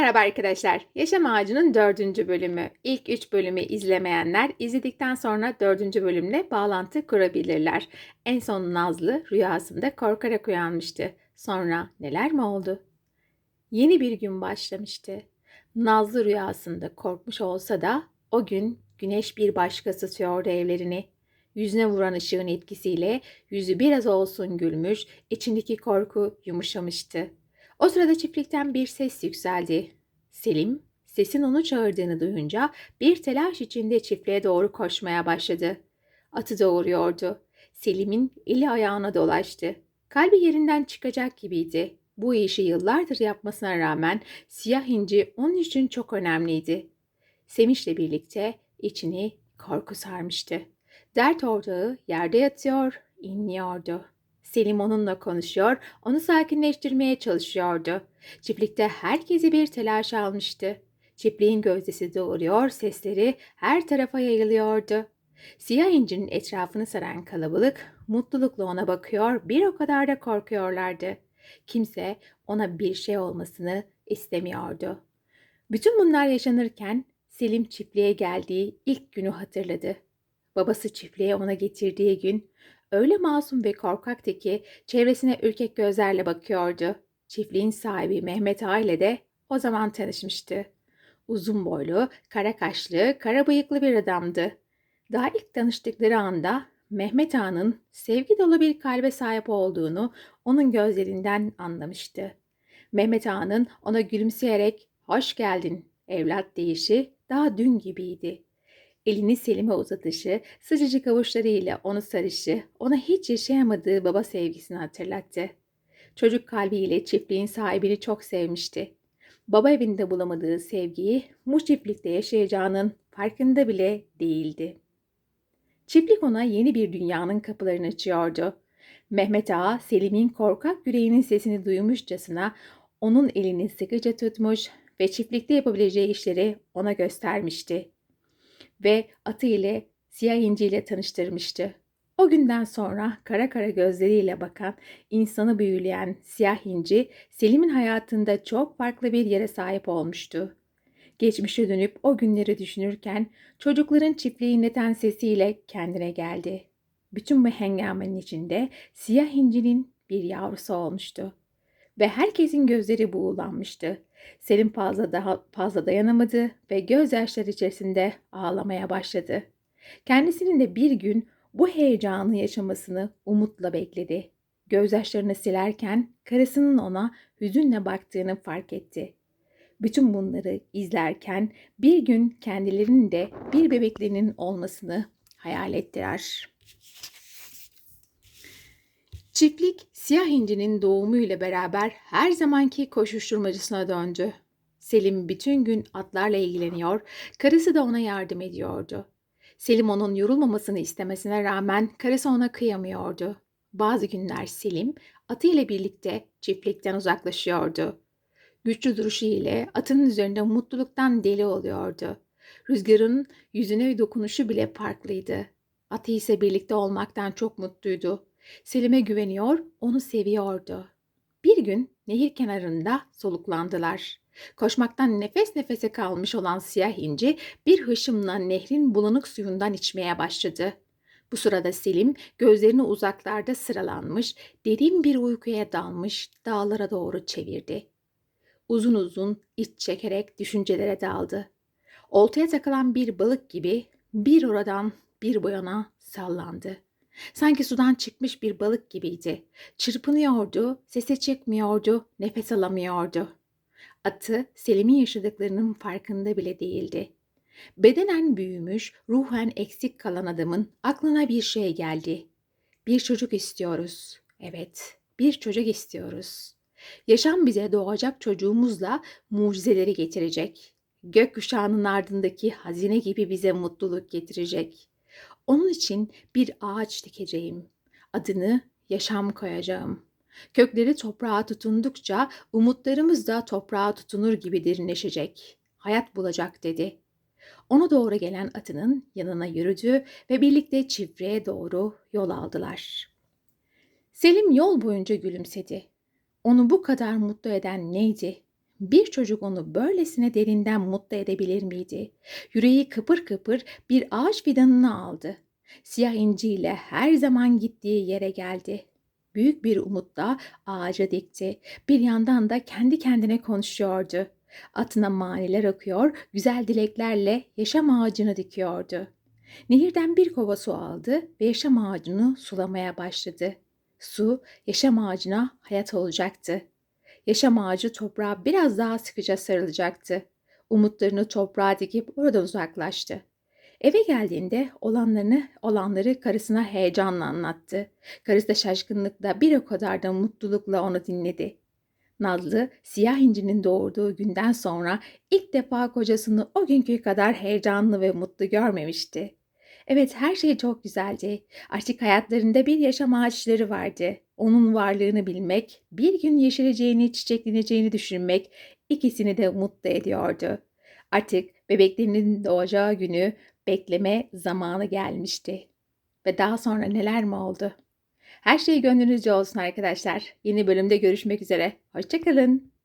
Merhaba arkadaşlar. Yaşam Ağacı'nın dördüncü bölümü. İlk üç bölümü izlemeyenler izledikten sonra dördüncü bölümle bağlantı kurabilirler. En son Nazlı rüyasında korkarak uyanmıştı. Sonra neler mi oldu? Yeni bir gün başlamıştı. Nazlı rüyasında korkmuş olsa da o gün güneş bir başka ısıtıyordu evlerini. Yüzüne vuran ışığın etkisiyle yüzü biraz olsun gülmüş, içindeki korku yumuşamıştı. O sırada çiftlikten bir ses yükseldi. Selim, sesin onu çağırdığını duyunca bir telaş içinde çiftliğe doğru koşmaya başladı. Atı doğuruyordu. Selim'in eli ayağına dolaştı. Kalbi yerinden çıkacak gibiydi. Bu işi yıllardır yapmasına rağmen siyah inci onun için çok önemliydi. Sevinçle birlikte içini korku sarmıştı. Dert ortağı yerde yatıyor, inliyordu. Selim onunla konuşuyor, onu sakinleştirmeye çalışıyordu. Çiftlikte herkesi bir telaş almıştı. Çiftliğin gözdesi doğuruyor, sesleri her tarafa yayılıyordu. Siyah incinin etrafını saran kalabalık mutlulukla ona bakıyor, bir o kadar da korkuyorlardı. Kimse ona bir şey olmasını istemiyordu. Bütün bunlar yaşanırken Selim çiftliğe geldiği ilk günü hatırladı. Babası çiftliğe ona getirdiği gün öyle masum ve korkaktı ki çevresine ürkek gözlerle bakıyordu. Çiftliğin sahibi Mehmet Ağa ile de o zaman tanışmıştı. Uzun boylu, kara kaşlı, kara bıyıklı bir adamdı. Daha ilk tanıştıkları anda Mehmet Ağa'nın sevgi dolu bir kalbe sahip olduğunu onun gözlerinden anlamıştı. Mehmet Ağa'nın ona gülümseyerek hoş geldin evlat deyişi daha dün gibiydi. Elini Selim'e uzatışı, sıcacık avuçlarıyla onu sarışı, ona hiç yaşayamadığı baba sevgisini hatırlattı. Çocuk kalbiyle çiftliğin sahibini çok sevmişti. Baba evinde bulamadığı sevgiyi bu çiftlikte yaşayacağının farkında bile değildi. Çiftlik ona yeni bir dünyanın kapılarını açıyordu. Mehmet Ağa Selim'in korkak yüreğinin sesini duymuşçasına onun elini sıkıca tutmuş ve çiftlikte yapabileceği işleri ona göstermişti. Ve atı ile siyah inci ile tanıştırmıştı. O günden sonra kara kara gözleriyle bakan, insanı büyüleyen siyah inci Selim'in hayatında çok farklı bir yere sahip olmuştu. Geçmişe dönüp o günleri düşünürken çocukların çiftliği inleten sesiyle kendine geldi. Bütün bu hengamenin içinde siyah incinin bir yavrusu olmuştu. Ve herkesin gözleri buğulanmıştı. Selim fazla daha fazla dayanamadı ve gözyaşları içerisinde ağlamaya başladı. Kendisinin de bir gün bu heyecanı yaşamasını umutla bekledi. Gözyaşlarını silerken karısının ona hüzünle baktığını fark etti. Bütün bunları izlerken bir gün kendilerinin de bir bebeklerinin olmasını hayal ettiler. Çiftlik siyah incinin doğumuyla beraber her zamanki koşuşturmacısına döndü. Selim bütün gün atlarla ilgileniyor, karısı da ona yardım ediyordu. Selim onun yorulmamasını istemesine rağmen karısı ona kıyamıyordu. Bazı günler Selim atı ile birlikte çiftlikten uzaklaşıyordu. Güçlü duruşu ile atının üzerinde mutluluktan deli oluyordu. Rüzgarın yüzüne dokunuşu bile farklıydı. Atı ise birlikte olmaktan çok mutluydu. Selim'e güveniyor, onu seviyordu. Bir gün nehir kenarında soluklandılar. Koşmaktan nefes nefese kalmış olan siyah inci bir hışımla nehrin bulanık suyundan içmeye başladı. Bu sırada Selim gözlerini uzaklarda sıralanmış, derin bir uykuya dalmış dağlara doğru çevirdi. Uzun uzun iç çekerek düşüncelere daldı. Oltaya takılan bir balık gibi bir oradan bir bu yana sallandı. Sanki sudan çıkmış bir balık gibiydi. Çırpınıyordu, sese çıkmıyordu, nefes alamıyordu. Atı Selim'in yaşadıklarının farkında bile değildi. Bedenen büyümüş, ruhen eksik kalan adamın aklına bir şey geldi. Bir çocuk istiyoruz. Evet, bir çocuk istiyoruz. Yaşam bize doğacak çocuğumuzla mucizeleri getirecek. Gökkuşağının ardındaki hazine gibi bize mutluluk getirecek. Onun için bir ağaç dikeceğim. Adını yaşam koyacağım. Kökleri toprağa tutundukça umutlarımız da toprağa tutunur gibi derinleşecek. Hayat bulacak dedi. Ona doğru gelen atının yanına yürüdü ve birlikte çiftliğe doğru yol aldılar. Selim yol boyunca gülümsedi. Onu bu kadar mutlu eden neydi? Bir çocuk onu böylesine derinden mutlu edebilir miydi? Yüreği kıpır kıpır bir ağaç fidanını aldı. Siyah inciyle her zaman gittiği yere geldi. Büyük bir umutla ağaca dikti. Bir yandan da kendi kendine konuşuyordu. Atına maniler okuyor, güzel dileklerle yaşam ağacını dikiyordu. Nehirden bir kova su aldı ve yaşam ağacını sulamaya başladı. Su yaşam ağacına hayat olacaktı. Yaşam ağacı toprağa biraz daha sıkıca sarılacaktı. Umutlarını toprağa dikip oradan uzaklaştı. Eve geldiğinde olanlarını, olanları karısına heyecanla anlattı. Karısı da şaşkınlıkla bir o kadar da mutlulukla onu dinledi. Nazlı, siyah incinin doğurduğu günden sonra ilk defa kocasını o günkü kadar heyecanlı ve mutlu görmemişti. Evet her şey çok güzeldi. Artık hayatlarında bir yaşam ağaçları vardı. Onun varlığını bilmek, bir gün yeşereceğini, çiçekleneceğini düşünmek ikisini de mutlu ediyordu. Artık bebeklerinin doğacağı günü bekleme zamanı gelmişti. Ve daha sonra neler mi oldu? Her şey gönlünüzce olsun arkadaşlar. Yeni bölümde görüşmek üzere. Hoşçakalın.